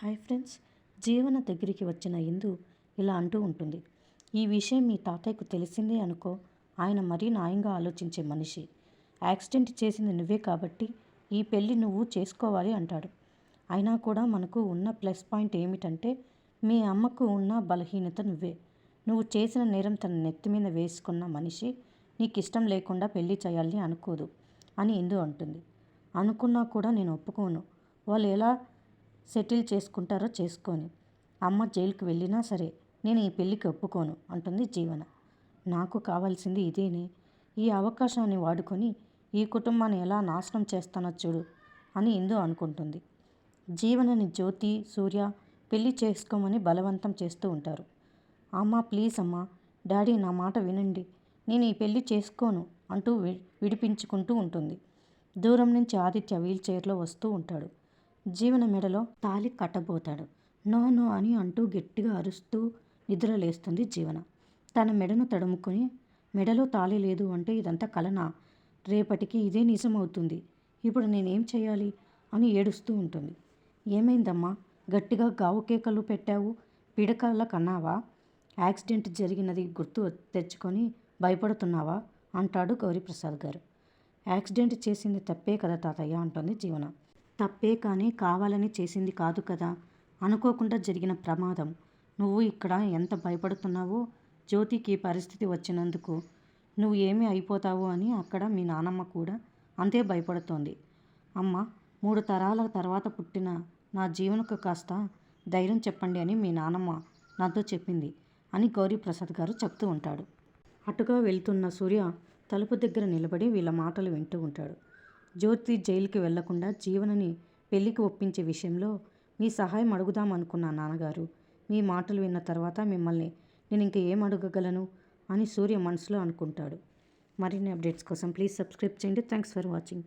Hi friends జీవన దగ్గరికి వచ్చిన ఇందు ఇలా అంటూ ఉంటుంది. ఈ విషయం మీ తాతయ్యకు తెలిసిందే అనుకో ఆయన మరీ న్యాయంగా ఆలోచించే మనిషి. యాక్సిడెంట్ చేసింది నువ్వే కాబట్టి ఈ పెళ్ళి నువ్వు చేసుకోవాలి అంటాడు. అయినా కూడా మనకు ఉన్న ప్లస్ పాయింట్ ఏమిటంటే మీ అమ్మకు ఉన్న బలహీనత నువ్వే. నువ్వు చేసిన నేరం తన నెత్తి మీద వేసుకున్న మనిషి నీకు ఇష్టం లేకుండా పెళ్ళి చేయాలని అనుకోదు అని ఇందు అంటుంది. అనుకున్నా కూడా నేను ఒప్పుకోను. వాళ్ళు ఎలా సెటిల్ చేసుకుంటారో చేసుకొని. అమ్మ జైలుకి వెళ్ళినా సరే నేను ఈ పెళ్ళికి ఒప్పుకోను అంటుంది జీవన. నాకు కావాల్సింది ఇదేనే. ఈ అవకాశాన్ని వాడుకొని ఈ కుటుంబాన్ని ఎలా నాశనం చేస్తానో చూడు అని ఇందు అనుకుంటుంది. జీవనని జ్యోతి సూర్య పెళ్ళి చేసుకోమని బలవంతం చేస్తూ ఉంటారు. అమ్మ ప్లీజ్ అమ్మ డాడీ నా మాట వినండి. నేను ఈ పెళ్ళి చేసుకోను అంటూ వి విడిపించుకుంటూ ఉంటుంది. దూరం నుంచి ఆదిత్య వీల్ చైర్లో వస్తూ ఉంటాడు. జీవన మెడలో తాలి కట్టబోతాడు. నో నో అని అంటూ గట్టిగా అరుస్తూ నిద్రలేస్తుంది జీవన. తన మెడను తడుముకొని మెడలో తాళి లేదు అంటే ఇదంతా కలనా? రేపటికి ఇదే నిజమవుతుంది. ఇప్పుడు నేనేం చేయాలి? అని ఏడుస్తూ ఉంటుంది. ఏమైందమ్మా? గట్టిగా గావు కేకలు పెట్టావు. పిడకల కన్నావా? యాక్సిడెంట్ జరిగినది గుర్తు తెచ్చుకొని భయపడుతున్నావా? అంటాడు గౌరీప్రసాద్ గారు. యాక్సిడెంట్ చేసింది తప్పే కదా తాతయ్య అంటుంది జీవన. తప్పే కానీ కావాలని చేసింది కాదు కదా. అనుకోకుండా జరిగిన ప్రమాదం. నువ్వు ఇక్కడ ఎంత భయపడుతున్నావో జ్యోతికి పరిస్థితి వచ్చినందుకు. నువ్వు ఏమి అయిపోతావు అని అక్కడ మీ నానమ్మ కూడా అంతే భయపడుతోంది. అమ్మ మూడు తరాల తర్వాత పుట్టిన నా జీవనకు కాస్త ధైర్యం చెప్పండి అని మీ నానమ్మ నాతో చెప్పింది అని గౌరీప్రసాద్ గారు చెప్తూ ఉంటాడు. అటుగా వెళ్తున్న సూర్య తలుపు దగ్గర నిలబడి వీళ్ళ మాటలు వింటూ ఉంటాడు. జ్యోతి జైలుకి వెళ్ళకుండా జీవనని పెళ్ళికి ఒప్పించే విషయంలో మీ సహాయం అడుగుదాం అనుకున్నా నాన్నగారు. మీ మాటలు విన్న తర్వాత మిమ్మల్ని నేను ఇంక ఏం అడగగలను అని సూర్య మనసులో అనుకుంటాడు. మరిన్ని అప్డేట్స్ కోసం ప్లీజ్ సబ్స్క్రైబ్ చేయండి. Thanks for watching.